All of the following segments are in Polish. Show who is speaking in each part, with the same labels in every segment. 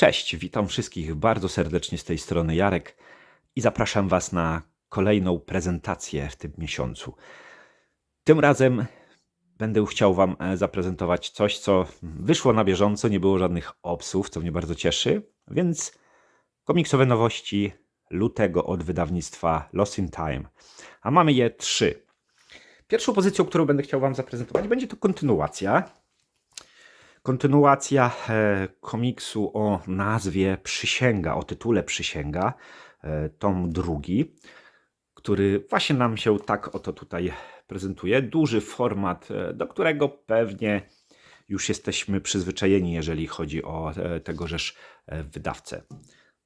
Speaker 1: Cześć, witam wszystkich bardzo serdecznie z tej strony Jarek i zapraszam Was na kolejną prezentację w tym miesiącu. Tym razem będę chciał Wam e, zaprezentować coś, co wyszło na bieżąco, nie było żadnych obsów, co mnie bardzo cieszy, więc komiksowe nowości lutego od wydawnictwa Lost in Time. A mamy je trzy. Pierwszą pozycją, którą będę chciał Wam zaprezentować, będzie to kontynuacja kontynuacja e, komiksu o nazwie Przysięga, o tytule Przysięga, e, tom drugi, który właśnie nam się tak oto tutaj prezentuje. Duży format, e, do którego pewnie już jesteśmy przyzwyczajeni, jeżeli chodzi o tegożeż wydawcę.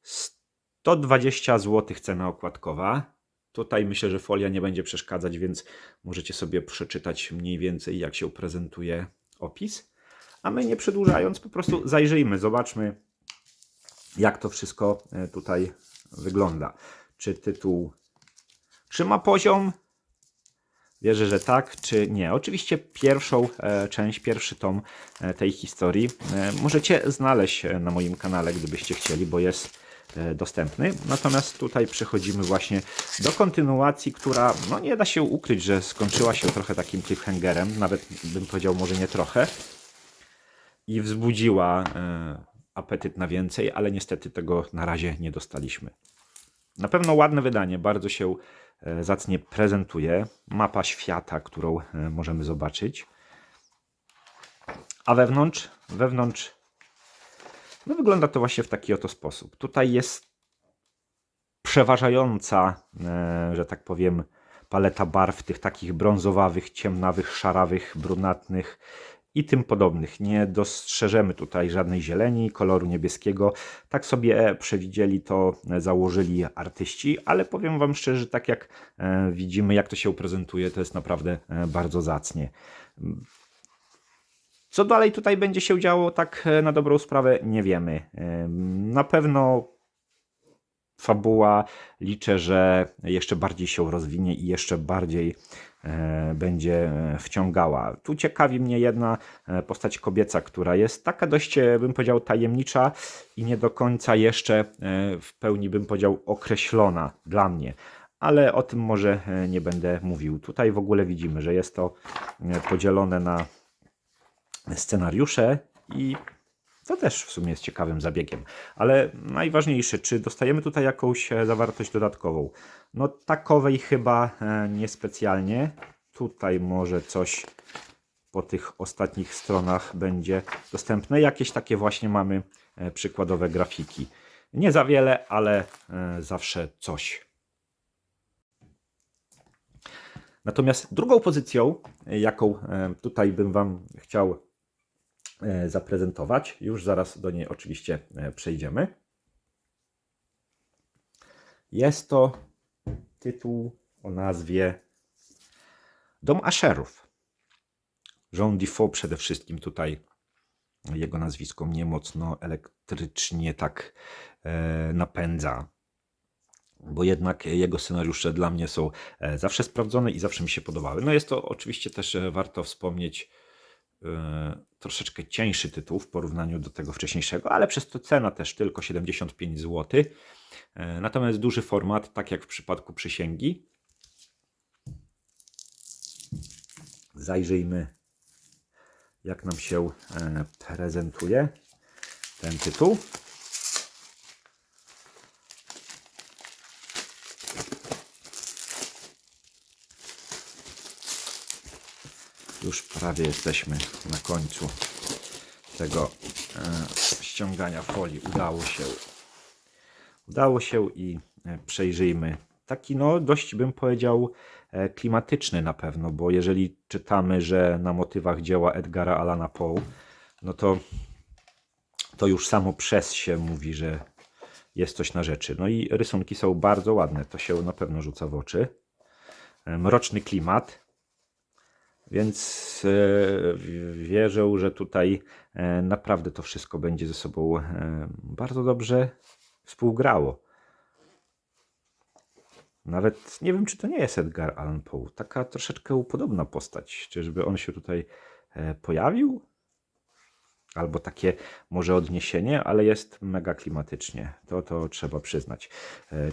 Speaker 1: 120 zł cena okładkowa. Tutaj myślę, że folia nie będzie przeszkadzać, więc możecie sobie przeczytać mniej więcej, jak się prezentuje opis. A my nie przedłużając, po prostu zajrzyjmy, zobaczmy, jak to wszystko e, tutaj wygląda. Czy tytuł trzyma poziom? Wierzę, że tak, czy nie. Oczywiście pierwszą e, część, pierwszy tom e, tej historii możecie znaleźć na moim kanale, gdybyście chcieli, bo jest dostępny. Natomiast tutaj przechodzimy właśnie do kontynuacji, która no nie da się ukryć, że skończyła się trochę takim cliffhangerem, nawet bym powiedział może nie trochę, i wzbudziła e, apetyt na więcej, ale niestety tego na razie nie dostaliśmy. Na pewno ładne wydanie, bardzo się e, zacnie prezentuje. Mapa świata, którą e, możemy zobaczyć. A wewnątrz, wewnątrz no wygląda to właśnie w taki oto sposób. Tutaj jest przeważająca, że tak powiem, paleta barw tych takich brązowawych, ciemnawych, szarawych, brunatnych, i tym podobnych. Nie dostrzeżemy tutaj żadnej zieleni, koloru niebieskiego. Tak sobie przewidzieli to, założyli artyści, ale powiem Wam szczerze, tak jak e, widzimy, jak to się prezentuje, to jest naprawdę e, bardzo zacnie. Co dalej tutaj będzie się działo, tak e, na dobrą sprawę, nie wiemy. Na pewno fabuła liczę, że jeszcze bardziej się rozwinie i jeszcze bardziej e, będzie e, wciągała. Tu ciekawi mnie jedna e, postać kobieca, która jest taka dość, bym powiedział, tajemnicza i nie do końca jeszcze w pełni, bym powiedział, określona dla mnie. Ale o tym może nie będę mówił. Tutaj w ogóle widzimy, że jest to podzielone na scenariusze i co też w sumie jest ciekawym zabiegiem. Ale najważniejsze, czy dostajemy tutaj jakąś e, zawartość dodatkową? No takowej chyba e, niespecjalnie. Tutaj może coś po tych ostatnich stronach będzie dostępne. Jakieś takie właśnie mamy e, przykładowe grafiki. Nie za wiele, ale zawsze coś. Natomiast drugą pozycją, jaką tutaj bym Wam chciał zaprezentować. Już zaraz do niej oczywiście e, przejdziemy. Jest to tytuł o nazwie Dom Asherów. Jean Defoe przede wszystkim tutaj jego nazwisko mnie mocno elektrycznie tak e, napędza, bo jednak jego scenariusze dla mnie są e, zawsze sprawdzone i zawsze mi się podobały. No jest to oczywiście też e, warto wspomnieć E, troszeczkę cieńszy tytuł w porównaniu do tego wcześniejszego, ale przez to cena też tylko 75 zł. E, natomiast duży format, tak jak w przypadku przysięgi. Zajrzyjmy, jak nam się e, prezentuje ten tytuł. Już prawie jesteśmy na końcu tego e, ściągania folii. Udało się. Udało się i e, przejrzyjmy. Taki no dość bym powiedział e, klimatyczny na pewno, bo jeżeli czytamy, że na motywach dzieła Edgara Alana Poe, no to to już samo przez się mówi, że jest coś na rzeczy. No i rysunki są bardzo ładne, to się na pewno rzuca w oczy. Mroczny klimat, więc e, wierzę, że tutaj e, naprawdę to wszystko będzie ze sobą e, bardzo dobrze współgrało. Nawet nie wiem, czy to nie jest Edgar Allan Poe. Taka troszeczkę podobna postać. Czyżby on się tutaj pojawił? albo takie może odniesienie, ale jest mega klimatycznie. To, to trzeba przyznać.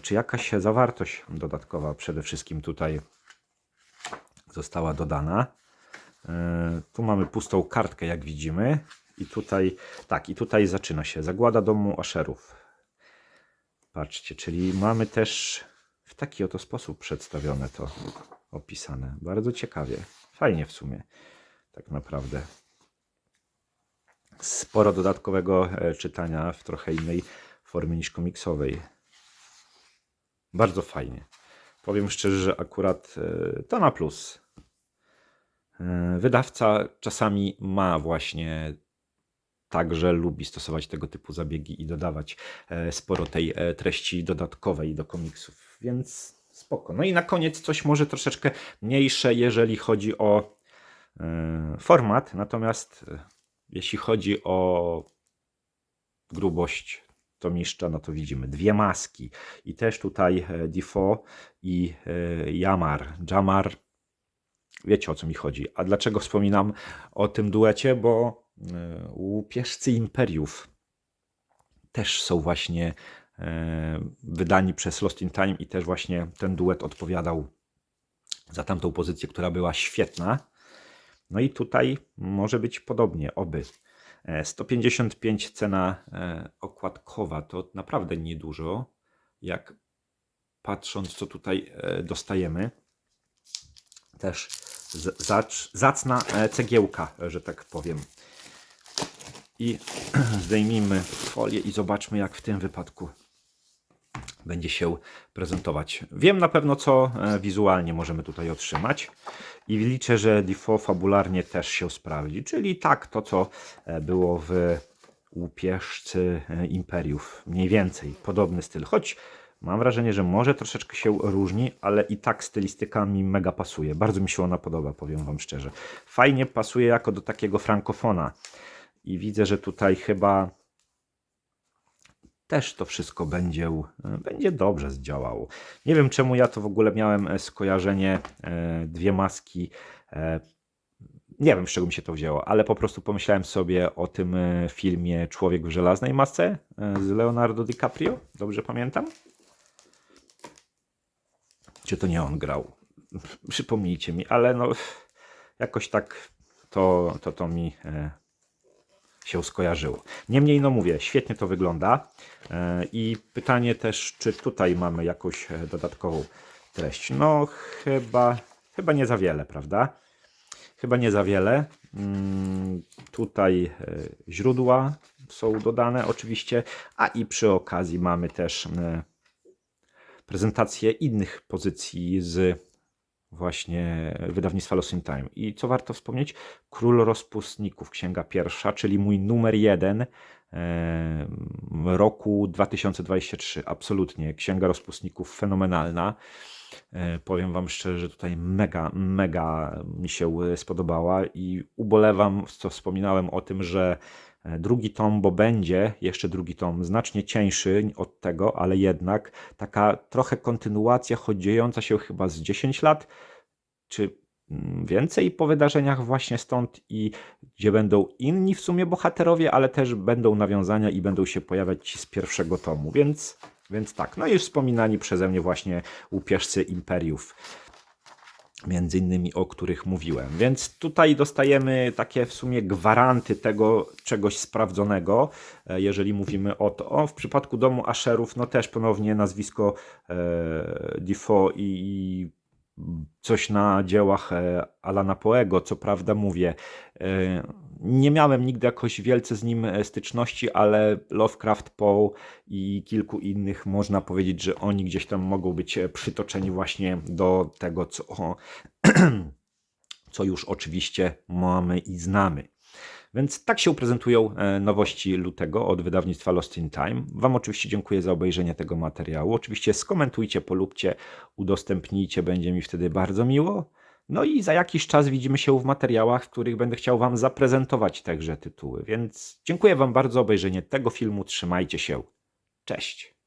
Speaker 1: Czy jakaś zawartość dodatkowa przede wszystkim tutaj została dodana? E, Tu mamy pustą kartkę, jak widzimy. I tutaj, tak, i tutaj zaczyna się zagłada domu Asherów. Patrzcie, czyli mamy też w taki oto sposób przedstawione to, opisane. Bardzo ciekawie. Fajnie w sumie, tak naprawdę. Sporo dodatkowego e, czytania w trochę innej formie niż komiksowej. Bardzo fajnie. Powiem szczerze, że akurat e, to na plus. E, Wydawca czasami ma właśnie tak, że lubi stosować tego typu zabiegi i dodawać e, sporo tej e, treści dodatkowej do komiksów, więc spoko. No i na koniec coś może troszeczkę mniejsze, jeżeli chodzi o format, natomiast jeśli chodzi o grubość tomiszcza, no to widzimy dwie maski i też tutaj Defoe i Jamar, Jamar, wiecie o co mi chodzi. A dlaczego wspominam o tym duecie? Bo e, łupieżcy Imperiów też są właśnie e, wydani przez Lost in Time i też właśnie ten duet odpowiadał za tamtą pozycję, która była świetna. No i tutaj może być podobnie, oby. E, 155 cena e, okładkowa to naprawdę niedużo, jak patrząc co tutaj dostajemy. Też z- zacz, zacna e, cegiełka, że tak powiem. I zdejmijmy folię i zobaczmy jak w tym wypadku będzie się prezentować. Wiem na pewno, co e, wizualnie możemy tutaj otrzymać i liczę, że Defoe fabularnie też się sprawdzi, czyli tak to, co e, było w Łupieżcy Imperiów. Mniej więcej podobny styl, choć mam wrażenie, że może troszeczkę się różni, ale i tak stylistyka mi mega pasuje. Bardzo mi się ona podoba, powiem Wam szczerze. Fajnie pasuje jako do takiego frankofona i widzę, że tutaj chyba też to wszystko będzie, e, będzie dobrze zdziałało. Nie wiem czemu ja to w ogóle miałem e, skojarzenie e, dwie maski. Nie wiem z czego mi się to wzięło, ale po prostu pomyślałem sobie o tym filmie Człowiek w żelaznej masce z Leonardo DiCaprio. Dobrze pamiętam? Czy to nie on grał? Przypomnijcie mi, ale no jakoś tak to, to, to mi e, się skojarzyło. Niemniej, no mówię, świetnie to wygląda. E, I pytanie też, czy tutaj mamy jakąś e, dodatkową treść? No, chyba, chyba nie za wiele, prawda? Chyba nie za wiele. Mm, Tutaj źródła są dodane oczywiście, a i przy okazji mamy też prezentację innych pozycji z właśnie wydawnictwa Lost in Time. I co warto wspomnieć? Król Rozpustników, księga pierwsza, czyli mój numer jeden e, roku 2023. Absolutnie. Księga Rozpustników fenomenalna. E, Powiem Wam szczerze, że tutaj mega, mega mi się spodobała i ubolewam, co wspominałem o tym, że drugi tom, bo będzie jeszcze drugi tom, znacznie cieńszy od tego, ale jednak taka trochę kontynuacja, choć dziejąca się chyba z 10 lat, czy mm, więcej po wydarzeniach właśnie stąd i gdzie będą inni w sumie bohaterowie, ale też będą nawiązania i będą się pojawiać ci z pierwszego tomu, więc, więc tak. No i już wspominani przeze mnie właśnie łupieżcy imperiów między innymi o których mówiłem. Więc tutaj dostajemy takie w sumie gwaranty tego czegoś sprawdzonego, e, jeżeli mówimy o to. O, w przypadku domu Asherów, no też ponownie nazwisko e, Defoe i, i coś na dziełach e, Alana Poego, co prawda mówię. e, Nie miałem nigdy jakoś wielce z nim e, styczności, ale Lovecraft, Poe i kilku innych można powiedzieć, że oni gdzieś tam mogą być e, przytoczeni właśnie do tego, co, co już oczywiście mamy i znamy. Więc tak się prezentują e, nowości lutego od wydawnictwa Lost in Time. Wam oczywiście dziękuję za obejrzenie tego materiału. Oczywiście skomentujcie, polubcie, udostępnijcie, będzie mi wtedy bardzo miło. No i za jakiś czas widzimy się w materiałach, w których będę chciał Wam zaprezentować także tytuły. Więc dziękuję Wam bardzo za obejrzenie tego filmu. Trzymajcie się. Cześć.